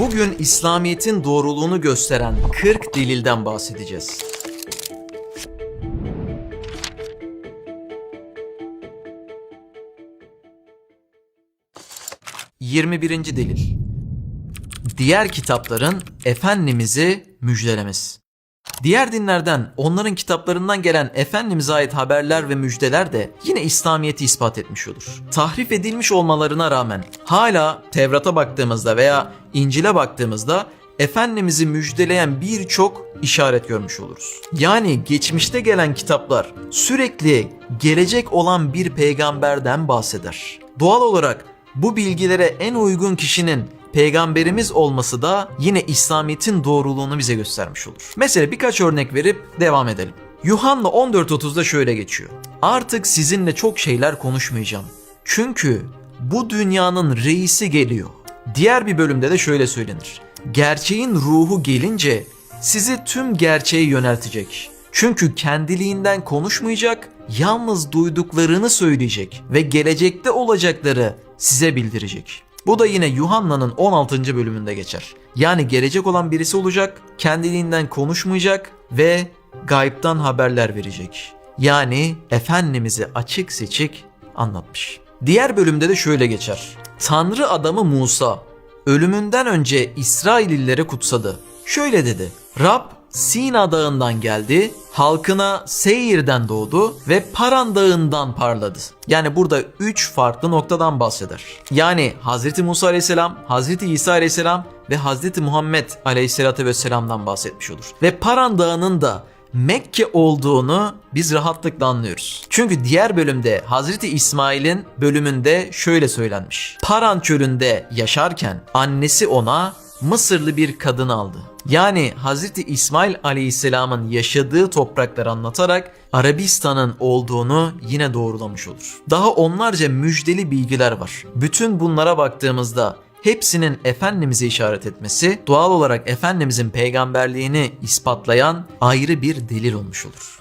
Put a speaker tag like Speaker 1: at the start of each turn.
Speaker 1: Bugün İslamiyet'in doğruluğunu gösteren 40 delilden bahsedeceğiz. Yirmi birinci delil. Diğer kitapların Efendimiz'i müjdelemesi. Diğer dinlerden onların kitaplarından gelen Efendimiz'e ait haberler ve müjdeler de yine İslamiyet'i ispat etmiş olur. Tahrif edilmiş olmalarına rağmen hala Tevrat'a baktığımızda veya İncil'e baktığımızda Efendimiz'i müjdeleyen birçok işaret görmüş oluruz. Yani geçmişte gelen kitaplar sürekli gelecek olan bir peygamberden bahseder. Doğal olarak bu bilgilere en uygun kişinin peygamberimiz olması da yine İslamiyet'in doğruluğunu bize göstermiş olur. Mesela birkaç örnek verip devam edelim. Yuhanna 14.30'da şöyle geçiyor. Artık sizinle çok şeyler konuşmayacağım. Çünkü bu dünyanın reisi geliyor. Diğer bir bölümde de şöyle söylenir. Gerçeğin ruhu gelince sizi tüm gerçeğe yöneltecek. Çünkü kendiliğinden konuşmayacak, yalnız duyduklarını söyleyecek ve gelecekte olacakları size bildirecek. Bu da yine Yuhanna'nın 16. bölümünde geçer. Yani gelecek olan birisi olacak, kendiliğinden konuşmayacak ve gaybtan haberler verecek. Yani Efendimiz'i açık seçik anlatmış. Diğer bölümde de şöyle geçer. Tanrı adamı Musa ölümünden önce İsraillileri kutsadı. Şöyle dedi. Rab Sina dağından geldi, halkına Seyir'den doğdu ve Paran dağından parladı. Yani burada üç farklı noktadan bahseder. Yani Hz. Musa aleyhisselam, Hz. İsa aleyhisselam ve Hz. Muhammed aleyhisselatü vesselam'dan bahsetmiş olur. Ve Paran dağının da Mekke olduğunu biz rahatlıkla anlıyoruz. Çünkü diğer bölümde Hazreti İsmail'in bölümünde şöyle söylenmiş. Paran çölünde yaşarken annesi ona Mısırlı bir kadın aldı. Yani Hazreti İsmail Aleyhisselam'ın yaşadığı toprakları anlatarak Arabistan'ın olduğunu yine doğrulamış olur. Daha onlarca müjdeli bilgiler var. Bütün bunlara baktığımızda hepsinin Efendimiz'e işaret etmesi doğal olarak Efendimiz'in peygamberliğini ispatlayan ayrı bir delil olmuş olur.